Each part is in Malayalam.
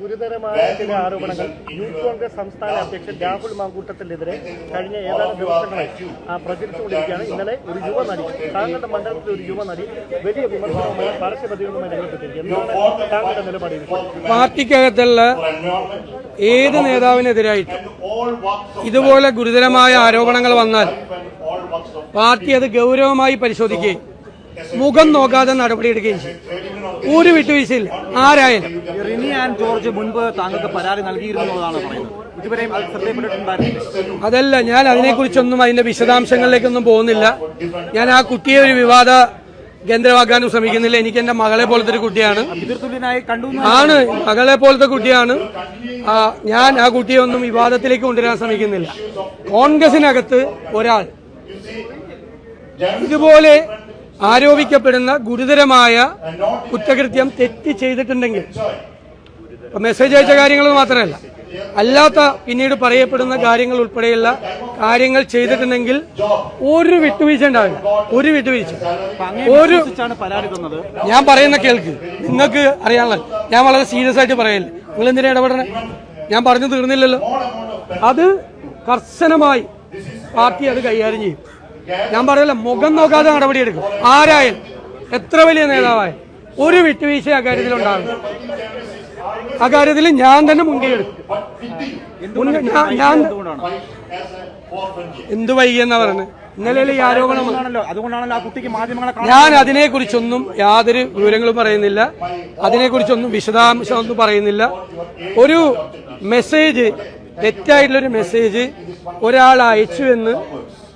ഗുരുതരമായ ചില ആരോപണങ്ങൾ യൂത്ത് കോൺഗ്രസ് സംസ്ഥാന അധ്യക്ഷൻ രാഹുൽ മാങ്കൂട്ടത്തിനെതിരെ കഴിഞ്ഞ ഏതാനും ദിവസങ്ങളായി ആ, പ്രചരിച്ചുകൊണ്ടിരിക്കുകയാണ്. ഇന്നലെ ഒരു യുവനടി താങ്കളുടെ മണ്ഡലത്തിലെ ഒരു യുവനടി വലിയ വിമർശനവുമായി പരസ്യ പ്രതികരണവുമായി രംഗത്തെത്തിയിരിക്കുന്നു എന്താണ് താങ്കളുടെ നിലപാട്? ഈ പാർട്ടിക്കകത്തുള്ള ഏത് നേതാവിനെതിരായിട്ട് ഇതുപോലെ ഗുരുതരമായ ആരോപണങ്ങൾ വന്നാൽ പാർട്ടി അത് ഗൗരവമായി പരിശോധിക്കുകയും മുഖം നോക്കാതെ നടപടിയെടുക്കുകയും ചെയ്യും. ഒരു വിട്ടുവീഴ്ചയില്ല. ആരായാലും. റിനി ആൻഡ് ജോർജ് മുൻപ് താങ്കൾക്ക് പരാതി നൽകിയിരുന്നു എന്നുള്ളതാണ് പറയുന്നത്. അതല്ല ഞാൻ അതിനെക്കുറിച്ചൊന്നും അതിന്റെ വിശദാംശങ്ങളിലേക്കൊന്നും പോകുന്നില്ല. ഞാൻ ആ കുട്ടിയെ ഒരു വിവാദ കേന്ദ്രമാക്കാനും ശ്രമിക്കുന്നില്ല. എനിക്ക് എന്റെ മകളെ പോലത്തെ ഒരു കുട്ടിയാണ്. ആണ് മകളെ പോലത്തെ കുട്ടിയാണ്. ഞാൻ ആ കുട്ടിയെ ഒന്നും വിവാദത്തിലേക്ക് കൊണ്ടുവരാൻ ശ്രമിക്കുന്നില്ല. കോൺഗ്രസിനകത്ത് ഒരാൾ ഇതുപോലെ ആരോപിക്കപ്പെടുന്ന ഗുരുതരമായ കുറ്റകൃത്യം തെറ്റ് ചെയ്തിട്ടുണ്ടെങ്കിൽ മെസ്സേജ് അയച്ച കാര്യങ്ങൾ മാത്രമല്ല. അല്ലാത്ത പിന്നീട് പറയപ്പെടുന്ന കാര്യങ്ങൾ ഉൾപ്പെടെയുള്ള കാര്യങ്ങൾ ചെയ്തിട്ടുണ്ടെങ്കിൽ ഒരു വിട്ടുവീഴ്ച ഉണ്ടാവില്ല. ഒരു വിട്ടുവീഴ്ച. ഒരു ഞാൻ പറയുന്ന കേൾക്ക്. നിങ്ങൾക്ക് അറിയാനുള്ള ഞാൻ വളരെ സീരിയസ് ആയിട്ട് പറയല്ലേ നിങ്ങൾ എന്തിനാ ഇടപെടണേ? ഞാൻ പറഞ്ഞു തീർന്നില്ലല്ലോ. അത് കർശനമായി പാർട്ടി അത് കൈകാര്യം ചെയ്യും. ഞാൻ പറയല്ല മുഖം നോക്കാതെ നടപടിയെടുക്കും. ആരായാലും. എത്ര വലിയ നേതാവായി ഒരു വിട്ടുവീഴ്ച അക്കാര്യത്തിൽ ഉണ്ടാകും അക്കാര്യത്തിൽ ഞാൻ തന്നെ മുൻകൈ എടുക്കും ഞാൻ- എന്ത് വൈകിയെന്നാ പറയുന്നത്? ഇന്നലെ ഈ ആരോപണം വന്നു. അതുകൊണ്ടാണല്ലോ ആ കുട്ടിക്ക് മാധ്യമങ്ങളെ ഞാൻ അതിനെക്കുറിച്ചൊന്നും യാതൊരു വിവരങ്ങളും പറയുന്നില്ല. അതിനെക്കുറിച്ചൊന്നും വിശദാംശമൊന്നും പറയുന്നില്ല. ഒരു മെസ്സേജ് തെറ്റായിട്ടുള്ളൊരു മെസ്സേജ് ഒരാൾ അയച്ചു എന്ന്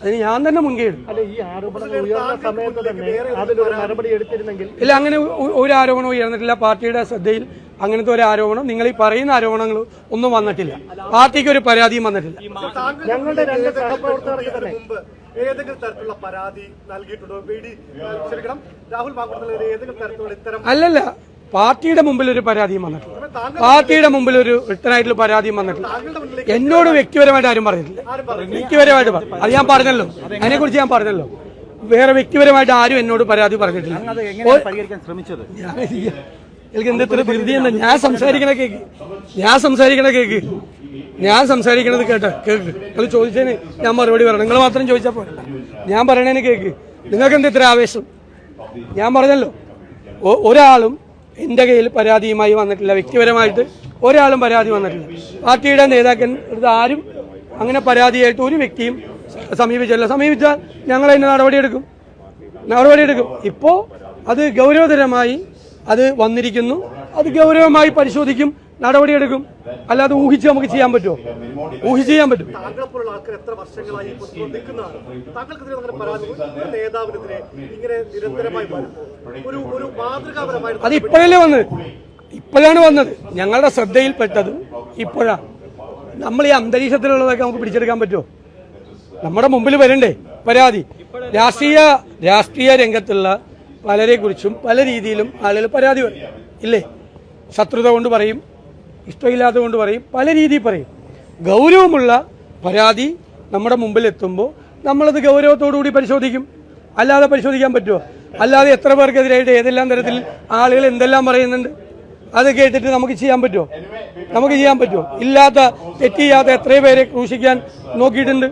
അതിന് ഞാൻ തന്നെ മുൻകൈ ഇല്ല അങ്ങനെ ഒരു ആരോപണവും ഉയർന്നിട്ടില്ല. പാർട്ടിയുടെ ശ്രദ്ധയിൽ അങ്ങനത്തെ ഒരു ആരോപണം നിങ്ങൾ ഈ പറയുന്ന ആരോപണങ്ങൾ ഒന്നും വന്നിട്ടില്ല. പാർട്ടിക്ക് ഒരു പരാതിയും വന്നിട്ടില്ല. ഞങ്ങളുടെ രണ്ട് സഹപ്രവർത്തകർക്ക് തന്നെ. മുമ്പ് ഏതെങ്കിലും തരത്തിലുള്ള പരാതി നൽകിയിട്ടുണ്ടോ? രാഹുൽ മാങ്കുട്ടത്തിനെതിരെ ഏതെങ്കിലും തരത്തിലുള്ള ഇത്തരം അല്ലല്ല. പാർട്ടിയുടെ മുമ്പിൽ ഒരു പരാതിയും വന്നിട്ടില്ല. പാർട്ടിയുടെ മുമ്പിൽ ഒരു റിട്ടേൺ ആയിട്ടുള്ള പരാതിയും വന്നിട്ടില്ല. എന്നോട് വ്യക്തിപരമായിട്ട് ആരും പറഞ്ഞിട്ടില്ല. വ്യക്തിപരമായിട്ട് പറ- അത് ഞാൻ പറഞ്ഞല്ലോ. അതിനെക്കുറിച്ച് ഞാൻ പറഞ്ഞല്ലോ. വേറെ വ്യക്തിപരമായിട്ട് ആരും എന്നോട് പരാതി പറഞ്ഞിട്ടില്ല. അത് എങ്ങനെയാണ് പരിഹരിക്കാൻ ശ്രമിച്ചത്? ഞാൻ എനിക്ക് എന്ത് ഇത്ര ധൃതി എന്താ ഞാൻ സംസാരിക്കണ കേക്ക്. ഞാൻ സംസാരിക്കണ കേക്ക്. ഞാൻ സംസാരിക്കണത് കേട്ടോ കേക്ക്. നിങ്ങൾ ചോദിച്ചതിന് ഞാൻ മറുപടി പറയണം. നിങ്ങൾ മാത്രം ചോദിച്ചാൽ പോലെ ഞാൻ പറയണേന് കേക്ക്. നിങ്ങൾക്ക് എന്താ ഇത്ര ആവേശം? ഞാൻ പറഞ്ഞല്ലോ. ഒരാളും എന്റെ കയ്യിൽ പരാതിയുമായി വന്നിട്ടില്ല. വ്യക്തിപരമായിട്ട് ഒരാളും പരാതി വന്നിട്ടില്ല. പാർട്ടിയുടെ നേതാക്കൻ ആരും അങ്ങനെ പരാതിയായിട്ട് ഒരു വ്യക്തിയും സമീപിച്ചില്ല സമീപിച്ചാൽ ഞങ്ങൾ അതിന് നടപടിയെടുക്കും. നടപടിയെടുക്കും. ഇപ്പോ അത് ഗൗരവതരമായി അത് വന്നിരിക്കുന്നു. അത് ഗൗരവമായി പരിശോധിക്കും. നടപടിയെടുക്കും. അല്ലാതെ ഊഹിച്ച് നമുക്ക് ചെയ്യാൻ പറ്റുമോ? ഊഹിച്ച് ചെയ്യാൻ പറ്റും. അത് ഇപ്പോഴല്ലേ വന്നത്? ഇപ്പോഴാണ് വന്നത്. ഞങ്ങളുടെ ശ്രദ്ധയിൽപ്പെട്ടത് ഇപ്പോഴാണ് നമ്മൾ ഈ അന്തരീക്ഷത്തിലുള്ളതൊക്കെ നമുക്ക് പിടിച്ചെടുക്കാൻ പറ്റുമോ? നമ്മുടെ മുമ്പിൽ വരണ്ടേ? പരാതി. രാഷ്ട്രീയ രാഷ്ട്രീയ രംഗത്തുള്ള പലരെക്കുറിച്ചും പല രീതിയിലും ആളുകൾ പരാതി വരും ഇല്ലേ? ശത്രുത കൊണ്ട് പറയും. ഇഷ്ടമില്ലാത്തത് കൊണ്ട് പറയും പല രീതിയിൽ പറയും. ഗൗരവമുള്ള പരാതി നമ്മുടെ മുമ്പിൽ എത്തുമ്പോൾ നമ്മളത് ഗൗരവത്തോടു കൂടി പരിശോധിക്കും. അല്ലാതെ പരിശോധിക്കാൻ പറ്റുമോ? അല്ലാതെ എത്ര പേർക്കെതിരായിട്ട് ഏതെല്ലാം തരത്തിൽ ആളുകൾ എന്തെല്ലാം പറയുന്നുണ്ട്? അത് കേട്ടിട്ട് നമുക്ക് ചെയ്യാൻ പറ്റുമോ? നമുക്ക് ചെയ്യാൻ പറ്റുമോ? ഇല്ലാത്ത തെറ്റ് ചെയ്യാത്ത എത്രയോ പേരെ ക്രൂശിക്കാൻ നോക്കിയിട്ടുണ്ട്.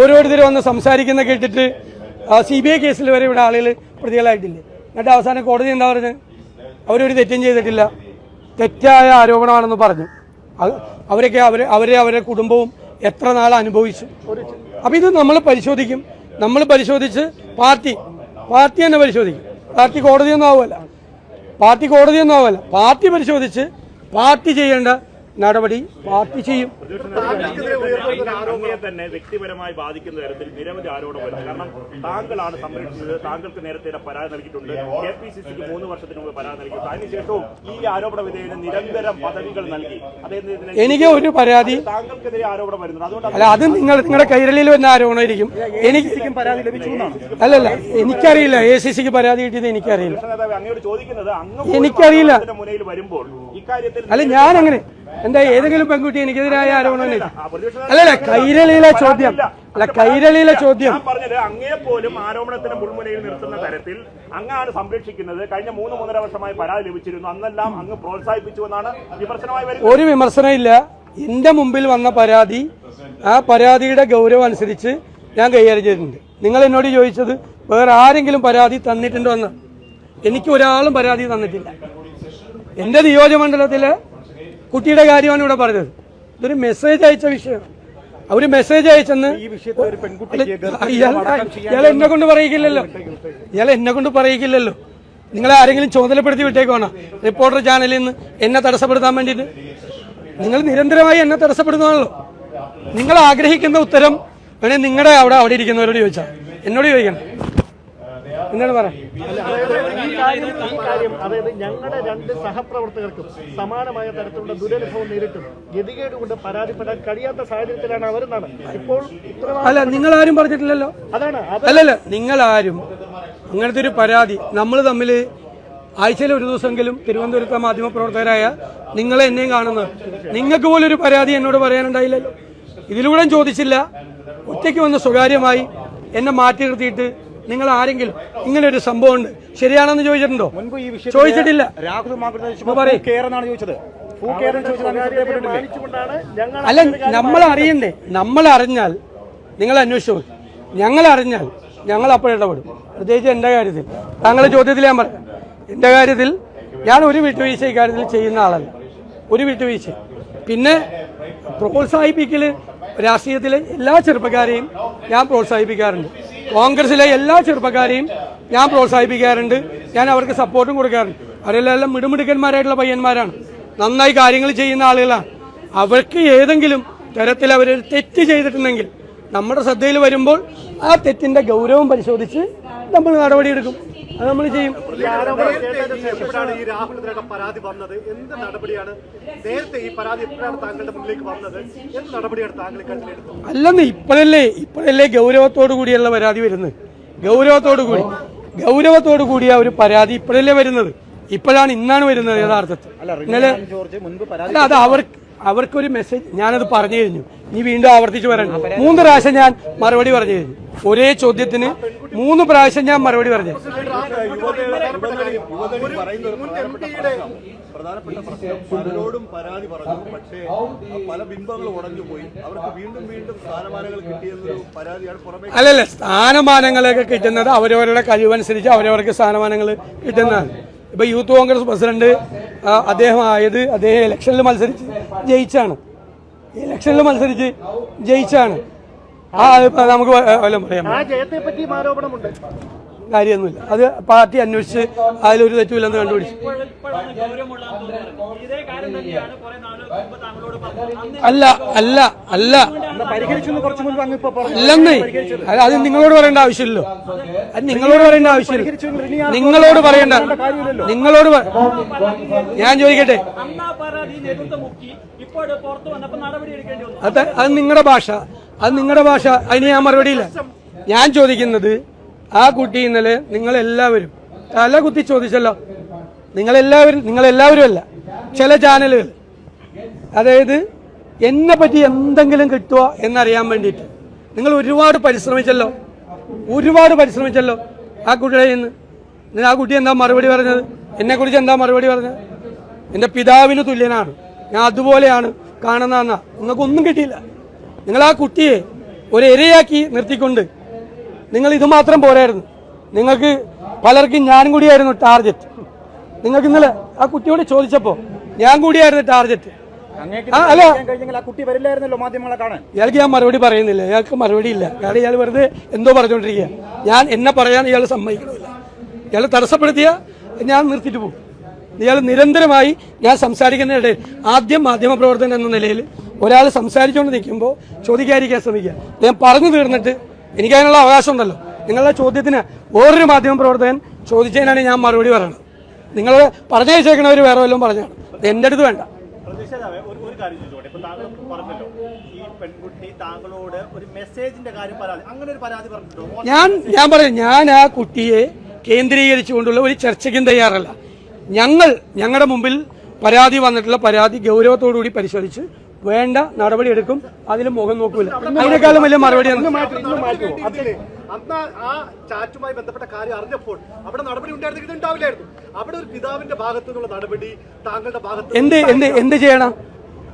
ഓരോരുത്തരും വന്ന് സംസാരിക്കുന്ന കേട്ടിട്ട് സി ബി ഐ കേസിൽ വരെ ഇവിടെ ആളുകൾ പ്രതികളായിട്ടില്ലേ? എന്നിട്ട് അവസാനം കോടതി എന്താ പറഞ്ഞത്? അവരൊരു തെറ്റും ചെയ്തിട്ടില്ല. തെറ്റായ ആരോപണമാണെന്ന് പറഞ്ഞു. അവരൊക്കെ അവരെ അവരെ അവരുടെ കുടുംബവും എത്ര നാൾ അനുഭവിച്ചു. അപ്പം ഇത് നമ്മൾ പരിശോധിക്കും. നമ്മൾ പരിശോധിച്ച് പാർട്ടി പാർട്ടി തന്നെ പരിശോധിക്കും. പാർട്ടി കോടതിയൊന്നും ആവുമല്ല പാർട്ടി കോടതിയൊന്നും ആവുമല്ല പാർട്ടി പരിശോധിച്ച് പാർട്ടി ചെയ്യേണ്ട നടപടി പാർട്ടി ചെയ്യും. അങ്ങയെ തന്നെ വ്യക്തിപരമായി ബാധിക്കുന്ന തരത്തിൽ നിരവധി ആരോപണം വരുന്നു കാരണം താങ്കളാണ് സംരക്ഷിച്ചത്. താങ്കൾക്ക് നേരത്തെ പരാതി നൽകിയിട്ടുണ്ട്. കെ പി സി സിക്ക് മൂന്ന് വർഷത്തിന് മുമ്പ് പരാതി നൽകിയിട്ടുണ്ട്. അതിനുശേഷവും ഈ ആരോപണ വിധേയന് നിരന്തരം പദവികൾ നൽകി. അദ്ദേഹത്തിന് എനിക്ക് ഒരു പരാതി താങ്കൾക്കെതിരെ ആരോപണം വരുന്നത് അതുകൊണ്ട് അല്ല അത് നിങ്ങൾ നിങ്ങളുടെ കൈരളിയിൽ വന്ന ആരോപണമായിരിക്കും. എനിക്ക് പരാതി ലഭിച്ചു എന്നാണ്. അല്ലല്ല എനിക്കറിയില്ല. എ സി സിക്ക് പരാതി കിട്ടിയത് എനിക്കറിയില്ല. അങ്ങോട്ട് ചോദിക്കുന്നത് എനിക്കറിയില്ല. മുനയിൽ മുന്നിൽ വരുമ്പോൾ ഇക്കാര്യത്തിൽ അല്ല ഞാൻ അങ്ങനെ എന്താ ഏതെങ്കിലും പെൺകുട്ടി എനിക്കെതിരായ ആരോപണം അല്ലല്ല കൈരളിയിലെ ചോദ്യം. അല്ല കൈരളിയിലെ ചോദ്യം. പറഞ്ഞത് അങ്ങേ പോലും ആരോപണത്തിന് മുൾമുനയിൽ നിർത്തുന്ന തരത്തിൽ അങ്ങാണ് സംരക്ഷിക്കുന്നത്. കഴിഞ്ഞ മൂന്ന് മൂന്നര വർഷമായി പരാതി ലഭിച്ചിരുന്നു. അന്നെല്ലാം അങ്ങ് പ്രോത്സാഹിപ്പിച്ചു എന്നാണ് വിമർശനമായി വരുന്നത്. ഒരു വിമർശനമില്ല എന്റെ മുമ്പിൽ വന്ന പരാതി ആ പരാതിയുടെ ഗൗരവം അനുസരിച്ച് ഞാൻ കൈകാര്യം ചെയ്തിട്ടുണ്ട്. നിങ്ങൾ എന്നോട് ചോദിച്ചത് വേറെ ആരെങ്കിലും പരാതി തന്നിട്ടുണ്ടോ എന്ന്. എനിക്ക് ഒരാളും പരാതി തന്നിട്ടില്ല. എന്റെ നിയോജകമണ്ഡലത്തിലെ കുട്ടിയുടെ കാര്യമാണ് ഇവിടെ പറഞ്ഞത്. ഇതൊരു മെസ്സേജ് അയച്ച വിഷയം അവർ മെസ്സേജ് അയച്ചെന്ന് ഇയാൾ എന്നെ കൊണ്ട് പറയിക്കില്ലല്ലോ. ഇയാൾ എന്നെ കൊണ്ട് പറയിക്കില്ലല്ലോ. നിങ്ങളെ ആരെങ്കിലും ചുമതലപ്പെടുത്തി വിട്ടേക്കോണോ റിപ്പോർട്ടർ ചാനലിൽ നിന്ന് എന്നെ തടസ്സപ്പെടുത്താൻ വേണ്ടിയിട്ട്. നിങ്ങൾ നിരന്തരമായി എന്നെ തടസ്സപ്പെടുന്നതാണല്ലോ നിങ്ങൾ ആഗ്രഹിക്കുന്ന ഉത്തരം വേണേ നിങ്ങളുടെ അവിടെ അവിടെ ഇരിക്കുന്നവരോട് ചോദിച്ചാൽ എന്നോട് ചോദിക്കണം. എന്താണ് പറയുന്നത് അതായത് ഞങ്ങളുടെ രണ്ട് സഹപ്രവർത്തകർക്കും സമാനമായ തരത്തിലുള്ള ദുരനുഭവം നേരിട്ടും. ഗതികേട് കൊണ്ട് പരാതിപ്പെടാൻ കഴിയാത്ത സാഹചര്യത്തിലാണ് അവരെന്നാണ്. ഇപ്പോൾ അല്ല നിങ്ങൾ ആരും പറഞ്ഞിട്ടില്ലല്ലോ. അതാണ് അല്ലല്ല നിങ്ങൾ ആരും അങ്ങനത്തെ ഒരു പരാതി നമ്മൾ തമ്മിൽ ആഴ്ചയിൽ ഒരു ദിവസമെങ്കിലും തിരുവനന്തപുരത്തെ മാധ്യമപ്രവർത്തകരായ നിങ്ങളെ എന്നെയും കാണുന്നത്. നിങ്ങൾക്ക് പോലും ഒരു പരാതി എന്നോട് പറയാനുണ്ടായില്ലല്ലോ. ഇതിലൂടെ ചോദിച്ചില്ല. ഒറ്റയ്ക്ക് വന്ന് സ്വകാര്യമായി എന്നെ മാറ്റി നിർത്തിയിട്ട് നിങ്ങൾ ആരെങ്കിലും ഇങ്ങനെ ഒരു സംഭവം ഉണ്ട് ശരിയാണെന്ന് ചോദിച്ചിട്ടുണ്ടോ? മുൻപ് ഈ വിഷയത്തിൽ ചോദിച്ചിട്ടില്ല? അല്ല നമ്മൾ അറിയണ്ടേ? നമ്മൾ അറിഞ്ഞാൽ നിങ്ങൾ അന്വേഷിച്ചു. ഞങ്ങൾ അറിഞ്ഞാൽ ഞങ്ങൾ അപ്പോഴിടപെടും പ്രത്യേകിച്ച് എന്റെ കാര്യത്തിൽ. താങ്കളുടെ ചോദ്യത്തിൽ ഞാൻ പറയാം. എന്റെ കാര്യത്തിൽ ഞാൻ ഒരു വിട്ടുവീഴ്ച ഇക്കാര്യത്തിൽ ചെയ്യുന്ന ആളല്ല. ഒരു വിട്ടുവീഴ്ച. പിന്നെ പ്രോത്സാഹിപ്പിക്കൽ രാഷ്ട്രീയത്തിലെ എല്ലാ ചെറുപ്പക്കാരെയും ഞാൻ പ്രോത്സാഹിപ്പിക്കാറുണ്ട്. കോൺഗ്രസിലെ എല്ലാ ചെറുപ്പക്കാരെയും ഞാൻ പ്രോത്സാഹിപ്പിക്കാറുണ്ട്. ഞാൻ അവർക്ക് സപ്പോർട്ടും കൊടുക്കാറുണ്ട്. അവരെല്ലാം മിടുമിടുക്കന്മാരായിട്ടുള്ള പയ്യന്മാരാണ്. നന്നായി കാര്യങ്ങൾ ചെയ്യുന്ന ആളുകളാണ്. അവർക്ക് ഏതെങ്കിലും തരത്തിൽ അവർ തെറ്റ് ചെയ്തിട്ടുണ്ടെങ്കിൽ നമ്മുടെ ശ്രദ്ധയിൽ വരുമ്പോൾ ആ തെറ്റിന്റെ ഗൗരവം പരിശോധിച്ച് നമ്മൾ നടപടിയെടുക്കും. അത് നമ്മൾ ചെയ്യും. ഈ ആരോപണം കേട്ടതിന് ഈ രാഹുലിനെതിരെ പരാതി വന്നത്. എന്ത് നടപടിയാണ്? നേരത്തെ ഈ പരാതി എപ്പോഴാണ് താങ്കളുടെ മുന്നിലേക്ക് വന്നത്. എന്ത് നടപടിയാണ് താങ്കൾ എടുത്തത് അല്ലെന്ന് ഇപ്പോഴല്ലേ ഇപ്പോഴല്ലേ ഗൗരവത്തോടു കൂടിയുള്ള പരാതി വരുന്നത്. ഗൗരവത്തോടു കൂടി ഗൗരവത്തോടു കൂടിയ ഒരു പരാതി ഇപ്പോഴല്ലേ വരുന്നത്. ഇപ്പോഴാണ് ഇന്നാണ് വരുന്നത് യഥാർത്ഥത്തിൽ. അല്ല അത് അവർക്ക് അവർക്കൊരു മെസ്സേജ് ഞാനത് പറഞ്ഞു കഴിഞ്ഞു. ഇനി വീണ്ടും ആവർത്തിച്ച് പറയണം മൂന്ന് പ്രാവശ്യം ഞാൻ മറുപടി പറഞ്ഞു കഴിഞ്ഞു. ഒരേ ചോദ്യത്തിന് മൂന്ന് പ്രാവശ്യം ഞാൻ മറുപടി പറഞ്ഞു പ്രധാനപ്പെട്ട പ്രശ്നം പലരോടും പരാതി പറഞ്ഞു. പക്ഷേ പല ബിംബങ്ങളും ഉടഞ്ഞുപോയി അവർക്ക് വീണ്ടും വീണ്ടും സ്ഥാനമാനങ്ങൾ കിട്ടിയെന്നൊരു പരാതിയാണ് പുറമേ അല്ലല്ല സ്ഥാനമാനങ്ങളൊക്കെ കിട്ടുന്നത് അവരവരുടെ കഴിവനുസരിച്ച് അവരവർക്ക് സ്ഥാനമാനങ്ങൾ കിട്ടുന്നതാണ്. ഇപ്പൊ യൂത്ത് കോൺഗ്രസ് പ്രസിഡന്റ് അദ്ദേഹം ആയത് അദ്ദേഹം ഇലക്ഷനിൽ മത്സരിച്ച്. ജയിച്ചാണ്. ഇലക്ഷനിൽ മത്സരിച്ച് ജയിച്ചാണ്. ആ നമുക്ക് വല്ലതും പറയാം. ആ ജയത്തെ പറ്റിയും ആരോപണമുണ്ട് കാര്യമൊന്നുമില്ല. അത് പാർട്ടി അന്വേഷിച്ച് അതിലൊരു തെറ്റുമില്ലെന്ന് കണ്ടുപിടിച്ചു. അല്ല അല്ല അല്ല. അല്ലെന്നേ. അത് നിങ്ങളോട് പറയേണ്ട ആവശ്യമില്ലല്ലോ. അത് നിങ്ങളോട് പറയേണ്ട ആവശ്യമില്ല നിങ്ങളോട് പറയേണ്ട നിങ്ങളോട് ഞാൻ ചോദിക്കട്ടെ. അത് അത് നിങ്ങളുടെ ഭാഷ. അത് നിങ്ങളുടെ ഭാഷ. അതിന് ഞാൻ മറുപടിയില്ല. ഞാൻ ചോദിക്കുന്നത് ആ കുട്ടി ഇന്നലെ നിങ്ങളെല്ലാവരും തല കുത്തി ചോദിച്ചല്ലോ. നിങ്ങളെല്ലാവരും നിങ്ങളെല്ലാവരും അല്ല ചില ചാനലുകൾ. അതായത് എന്നെ പറ്റി എന്തെങ്കിലും കിട്ടുമോ എന്നറിയാൻ വേണ്ടിയിട്ട്. നിങ്ങൾ ഒരുപാട് പരിശ്രമിച്ചല്ലോ. ഒരുപാട് പരിശ്രമിച്ചല്ലോ ആ കുട്ടിയുടെ ഇന്ന് ആ കുട്ടി എന്താ മറുപടി പറഞ്ഞത്? എന്നെക്കുറിച്ച് എന്താ മറുപടി പറഞ്ഞത്? എന്റെ പിതാവിന് തുല്യനാണ്. ഞാൻ അതുപോലെയാണ് കാണുന്നതെന്നാ. നിങ്ങൾക്കൊന്നും കിട്ടിയില്ല. നിങ്ങൾ ആ കുട്ടിയെ ഒരു ഇരയാക്കി നിർത്തിക്കൊണ്ട് നിങ്ങൾ ഇത് മാത്രം പോരായിരുന്നു. നിങ്ങൾക്ക് പലർക്കും ഞാൻ കൂടിയായിരുന്നു ടാർജറ്റ്. നിങ്ങൾക്ക് ഇന്നലെ ആ കുട്ടിയോട് ചോദിച്ചപ്പോൾ ഞാൻ കൂടിയായിരുന്നു ടാർജറ്റ്. അല്ല. ഇയാൾക്ക് ഞാൻ മറുപടി പറയുന്നില്ല. ഇയാൾക്ക് മറുപടി ഇല്ല. കാരണം ഇയാൾ വെറുതെ എന്തോ പറഞ്ഞുകൊണ്ടിരിക്കുക ഞാൻ എന്നെ പറയാൻ ഇയാൾ സമ്മതിക്കണമില്ല ഇയാൾ തടസ്സപ്പെടുത്തിയ ഞാൻ നിർത്തിയിട്ട് പോകും. ഇയാൾ നിരന്തരമായി ഞാൻ സംസാരിക്കുന്നതിനിടയിൽ ആദ്യം മാധ്യമ മാധ്യമപ്രവർത്തകൻ എന്ന നിലയിൽ ഒരാൾ സംസാരിച്ചുകൊണ്ട് നിൽക്കുമ്പോൾ ചോദിക്കാതിരിക്കാൻ ശ്രമിക്കുക. ഞാൻ പറഞ്ഞു തീർന്നിട്ട് എനിക്കതിനുള്ള അവകാശമുണ്ടല്ലോ. നിങ്ങളുടെ ചോദ്യത്തിന് വേറൊരു മാധ്യമ പ്രവർത്തകൻ ചോദിച്ചതിനാണ് ഞാൻ മറുപടി പറയുന്നത്. നിങ്ങൾ പറഞ്ഞയച്ചേക്കണവർ വേറെ വല്ലതും പറഞ്ഞാണ് എന്റെ അടുത്ത് വേണ്ട. ഒരു ഒരു കാര്യം ചോദിച്ചോട്ടെ. ഇപ്പൊ താങ്കൾ പറഞ്ഞല്ലോ ഈ പെൺകുട്ടി താങ്കളോട് ഒരു മെസ്സേജിന്റെ കാര്യം പരാതി അങ്ങനെ ഒരു പരാതി പറഞ്ഞിട്ടുണ്ടോ? ഞാൻ ഞാൻ പറയും ഞാൻ ആ കുട്ടിയെ കേന്ദ്രീകരിച്ചുകൊണ്ടുള്ള ഒരു ചർച്ചയ്ക്കും തയ്യാറല്ല. ഞങ്ങൾ ഞങ്ങളുടെ മുമ്പിൽ പരാതി വന്നിട്ടുള്ള പരാതി ഗൗരവത്തോടുകൂടി പരിശോധിച്ച് വേണ്ട നടപടി എടുക്കും. അതിൽ മുഖം നോക്കൂല. അതിനേക്കാളും വലിയ മറുപടി അതിൽ അന്ന് ആ ചാറ്റുമായി ബന്ധപ്പെട്ട കാര്യം അറിഞ്ഞപ്പോൾ അവിടെ നടപടി ഉണ്ടായിരുന്നെങ്കിൽ ഉണ്ടാവില്ലായിരുന്നു. അവിടെ ഒരു പിതാവിന്റെ ഭാഗത്തു നിന്നുള്ള നടപടി താങ്കളുടെ ഭാഗത്ത് എന്ത് എന്ത് എന്ത് ചെയ്യണം?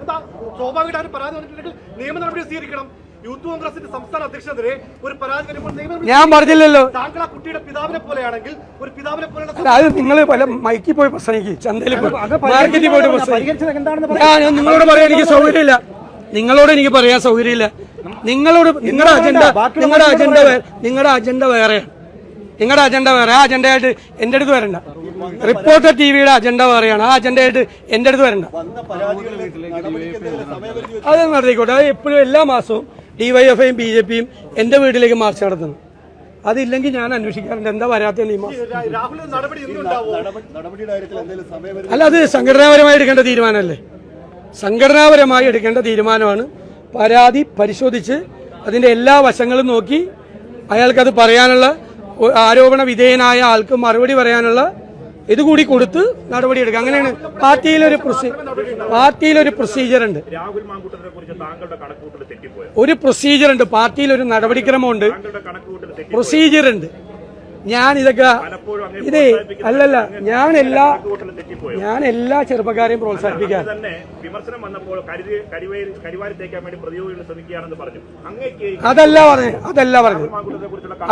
എന്താ സ്വാഭാവികമായിട്ട് പരാതി വന്നിട്ടുണ്ടെങ്കിൽ നിയമ നടപടി സ്വീകരിക്കണം. യൂത്ത് കോൺഗ്രസിന്റെ സംസ്ഥാന അധ്യക്ഷനെതിരെ ഒരു പരാതി വരുമ്പോൾ ഞാൻ പറഞ്ഞില്ലല്ലോ. താങ്കൾ ആ കുട്ടിയുടെ പിതാവിനെ പോലെയാണെങ്കിൽ ഒരു പിതാവിനെ പോലെയുള്ള അല്ല, അത് നിങ്ങൾ പല മൈക്കിൽ പോയി പ്രസംഗിക്കും ചന്തയിൽ പോയി. മാർക്കറ്റിൽ പോയിട്ട് പ്രസംഗിക്കും. ഞാൻ നിങ്ങളോട് പറയാൻ എനിക്ക് സൗകര്യമില്ല. നിങ്ങളോട് എനിക്ക് പറയാൻ സൗകര്യമില്ല. നിങ്ങളോട് നിങ്ങളുടെ അജണ്ട നിങ്ങളുടെ അജണ്ട നിങ്ങളുടെ അജണ്ട വേറെയാണ് നിങ്ങളുടെ അജണ്ട വേറെ. ആ അജണ്ടയായിട്ട് എന്റെ അടുത്ത് വരണ്ട. റിപ്പോർട്ടർ ടി വിയുടെ അജണ്ട വേറെയാണ്. ആ അജണ്ടയായിട്ട് എന്റെ അടുത്ത് വരണ്ട. അത് നടത്തിക്കോട്ടെ. അത് എപ്പോഴും എല്ലാ മാസവും ഡിവൈഎഫ്ഐയും ബി ജെ പിയും എന്റെ വീട്ടിലേക്ക് മാർച്ച് നടത്തുന്നു. അതില്ലെങ്കിൽ ഞാൻ അന്വേഷിക്കാറുണ്ട് എന്താ വരാത്ത അല്ല അത് സംഘടനാപരമായി എടുക്കേണ്ട തീരുമാനമല്ലേ? സംഘടനാപരമായി എടുക്കേണ്ട തീരുമാനമാണ് പരാതി പരിശോധിച്ച് അതിന്റെ എല്ലാ വശങ്ങളും നോക്കി അയാൾക്കത് പറയാനുള്ള ആരോപണ വിധേയനായ ആൾക്ക് മറുപടി പറയാനുള്ള ഇതുകൂടി കൊടുത്ത് നടപടിയെടുക്കുക അങ്ങനെയാണ് പാർട്ടിയിലൊരു പ്രൊസീ പാർട്ടിയിലൊരു പ്രൊസീജിയർ ഉണ്ട്. ഒരു പ്രൊസീജിയർ ഉണ്ട്. പാർട്ടിയിൽ ഒരു നടപടിക്രമമുണ്ട് പ്രൊസീജിയർ ഉണ്ട്. ഞാൻ ഇതൊക്കെ ഇതേ അല്ലല്ല ഞാൻ എല്ലാ ഞാൻ എല്ലാ ചെറുപ്പക്കാരെയും പ്രോത്സാഹിപ്പിക്കാൻ. അതല്ല പറഞ്ഞത് അതല്ല പറഞ്ഞത്.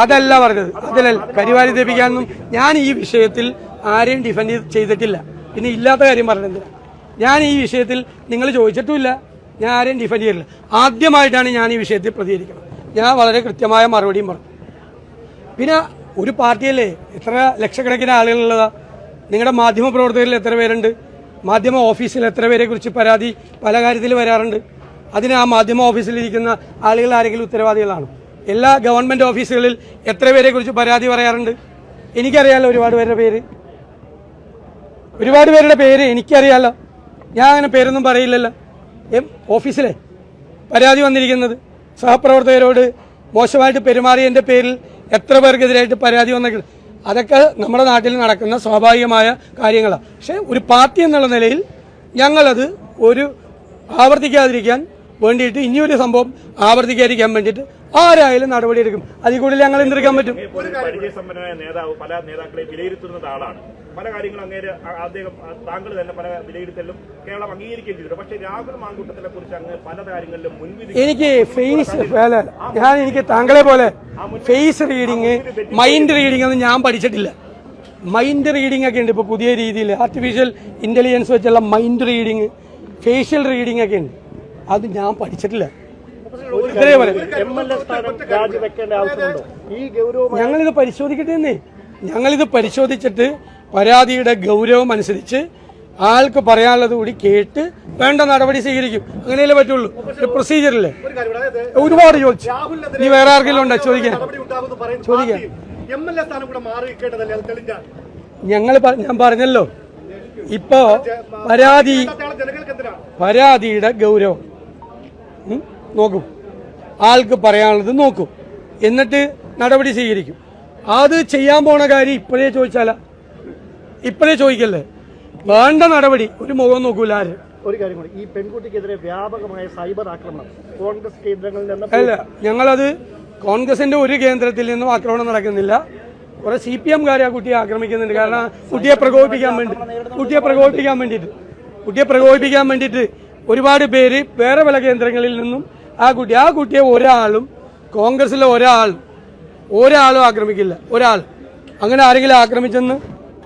അതല്ല പറഞ്ഞത്. അതല്ല കരിവാരി തേപ്പിക്കാനൊന്നും ഞാൻ ഈ വിഷയത്തിൽ ആരെയും ഡിഫെൻഡ് ചെയ്തിട്ടില്ല. പിന്നെ ഇല്ലാത്ത കാര്യം പറഞ്ഞെന്തിനാ ഞാൻ ഈ വിഷയത്തിൽ നിങ്ങൾ ചോദിച്ചിട്ടുമില്ല. ഞാൻ ആരെയും ഡിഫെൻഡ് ചെയ്തില്ല ആദ്യമായിട്ടാണ് ഞാൻ ഈ വിഷയത്തിൽ പ്രതികരിക്കുന്നത്. ഞാൻ വളരെ കൃത്യമായ മറുപടിയും പറഞ്ഞു. പിന്നെ ഒരു പാർട്ടിയല്ലേ? എത്ര ലക്ഷക്കണക്കിന് ആളുകളുള്ളതാ. നിങ്ങളുടെ മാധ്യമ പ്രവർത്തകരിൽ എത്ര പേരുണ്ട്? മാധ്യമ ഓഫീസിൽ എത്ര പേരെ കുറിച്ച് പരാതി പല കാര്യത്തിൽ വരാറുണ്ട്? അതിന് ആ മാധ്യമ ഓഫീസിലിരിക്കുന്ന ആളുകൾ ആരെങ്കിലും ഉത്തരവാദികളാണ്? എല്ലാ ഗവൺമെന്റ് ഓഫീസുകളിൽ എത്ര പേരെ കുറിച്ച് പരാതി പറയാറുണ്ട്? എനിക്കറിയാലോ ഒരുപാട് പേരുടെ പേര്. ഒരുപാട് പേരുടെ പേര് എനിക്കറിയാലോ. ഞാൻ അങ്ങനെ പേരൊന്നും പറയില്ലല്ലോ. എം ഓഫീസിലെ? പരാതി വന്നിരിക്കുന്നത്. സഹപ്രവർത്തകരോട് മോശമായിട്ട് പെരുമാറിയതിന്റെ പേരിൽ എത്ര പേർക്കെതിരായിട്ട് പരാതി വന്നെങ്കിൽ അതൊക്കെ നമ്മുടെ നാട്ടിൽ നടക്കുന്ന സ്വാഭാവികമായ കാര്യങ്ങളാണ് പക്ഷേ ഒരു പാർട്ടി എന്നുള്ള നിലയിൽ ഞങ്ങളത് ഒരു ആവർത്തിക്കാതിരിക്കാൻ വേണ്ടിയിട്ട് ഇനിയൊരു സംഭവം ആവർത്തിക്കാതിരിക്കാൻ വേണ്ടിയിട്ട് ആരായാലും നടപടിയെടുക്കും. അതിൽ കൂടുതൽ ഞങ്ങൾ എന്തെടുക്കാൻ പറ്റും. നേതാവ് പല നേതാക്കളെ ആളാണ്. പല കാര്യങ്ങളും അങ്ങേര് അദ്ദേഹം താങ്കൾ തന്നെ പല വിലയിരുത്തലും കേരളം അംഗീകരിക്കുകയും ചെയ്തു പക്ഷേ രാഹുൽ മാങ്കൂട്ടത്തിനെ കുറിച്ച് അങ്ങ് പല കാര്യങ്ങളിലും മുൻവിധി എനിക്ക് ഫേസ് അല്ല ഞാൻ എനിക്ക് താങ്കളെ പോലെ ഫേസ് റീഡിങ് മൈൻഡ് റീഡിംഗ് ഒന്നും ഞാൻ പഠിച്ചിട്ടില്ല. മൈൻഡ് റീഡിംഗ് ഒക്കെ ഉണ്ട് ഇപ്പോൾ പുതിയ രീതിയിൽ. ആർട്ടിഫിഷ്യൽ ഇന്റലിജൻസ് വെച്ചുള്ള മൈൻഡ് റീഡിങ് ഫേഷ്യൽ റീഡിംഗ് ഒക്കെ ഉണ്ട്. അത് ഞാൻ പഠിച്ചിട്ടില്ല. ഞങ്ങളിത് പരിശോധിക്കട്ടെ എന്നേ. ഞങ്ങളിത് പരിശോധിച്ചിട്ട് പരാതിയുടെ ഗൗരവം അനുസരിച്ച് ആൾക്ക് പറയാനുള്ളത് കൂടി കേട്ട് വേണ്ട നടപടി സ്വീകരിക്കും. അങ്ങനെയല്ലേ പറ്റുള്ളൂ? ഒരു പ്രൊസീജിയറല്ലേ ഒരുപാട് ചോദിച്ചു. ഇനി നീ വേറെ ആർക്കെങ്കിലും ഉണ്ടോ? ചോദിക്കാൻ ചോദിക്കാം. ഞങ്ങൾ ഞാൻ പറഞ്ഞല്ലോ. ഇപ്പോ പരാതി പരാതിയുടെ ഗൗരവം. നോക്കും. ആൾക്ക് പറയാനുള്ളത് നോക്കും. എന്നിട്ട് നടപടി സ്വീകരിക്കും. അത് ചെയ്യാൻ പോണ കാര്യം ഇപ്പോഴേ ചോദിച്ചാലാ. ഇപ്പോഴേ ചോദിക്കല്ലേ? വേണ്ട നടപടി. ഒരു മുഖം നോക്കൂല ആര്? ഒരു കാര്യം കൂടി. ഈ പെൺകുട്ടിക്കെതിരെ വ്യാപകമായ സൈബർ ആക്രമണം കോൺഗ്രസ് കേന്ദ്രങ്ങളിൽ നിന്ന് അല്ല ഞങ്ങളത് കോൺഗ്രസിന്റെ ഒരു കേന്ദ്രത്തിൽ നിന്നും ആക്രമണം നടക്കുന്നില്ല. കുറെ സി പി എംകാരെ ആ കുട്ടിയെ ആക്രമിക്കുന്നുണ്ട്. കാരണം കുട്ടിയെ പ്രകോപിപ്പിക്കാൻ വേണ്ടി കുട്ടിയെ പ്രകോപിപ്പിക്കാൻ വേണ്ടിയിട്ട്. കുട്ടിയെ പ്രകോപിപ്പിക്കാൻ വേണ്ടിയിട്ട് ഒരുപാട് പേര് വേറെ പല കേന്ദ്രങ്ങളിൽ നിന്നും ആ കുട്ടി ആ കുട്ടിയെ ഒരാളും കോൺഗ്രസിലെ ഒരാൾ ഒരാളും ആക്രമിക്കില്ല. ഒരാൾ. അങ്ങനെ ആരെങ്കിലും ആക്രമിച്ചെന്ന്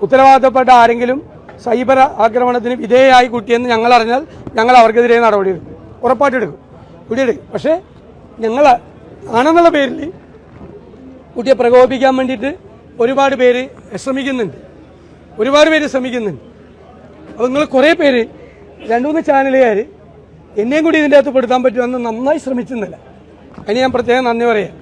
ഉത്തരവാദിത്തപ്പെട്ട ആരെങ്കിലും സൈബർ ആക്രമണത്തിന് വിധേയമായി കുട്ടിയെന്ന് ഞങ്ങൾ അറിഞ്ഞാൽ ഞങ്ങൾ അവർക്കെതിരെ നടപടിയെടുക്കും ഉറപ്പായിട്ടെടുക്കും കുട്ടിയെടുക്കും പക്ഷേ ഞങ്ങൾ ആണെന്നുള്ള പേരിൽ കുട്ടിയെ പ്രകോപിപ്പിക്കാൻ വേണ്ടിയിട്ട് ഒരുപാട് പേര് ശ്രമിക്കുന്നുണ്ട്. ഒരുപാട് പേര് ശ്രമിക്കുന്നുണ്ട്. അപ്പോൾ നിങ്ങൾ കുറേ പേര് രണ്ട് മൂന്ന് ചാനലുകാർ എന്നെയും കൂടി ഇതിന്റെ അകത്ത് പെടുത്താൻ പറ്റുമെന്ന് നന്നായി ശ്രമിച്ചെന്നില്ല അതിന് ഞാൻ പ്രത്യേകം നന്ദി പറയാം.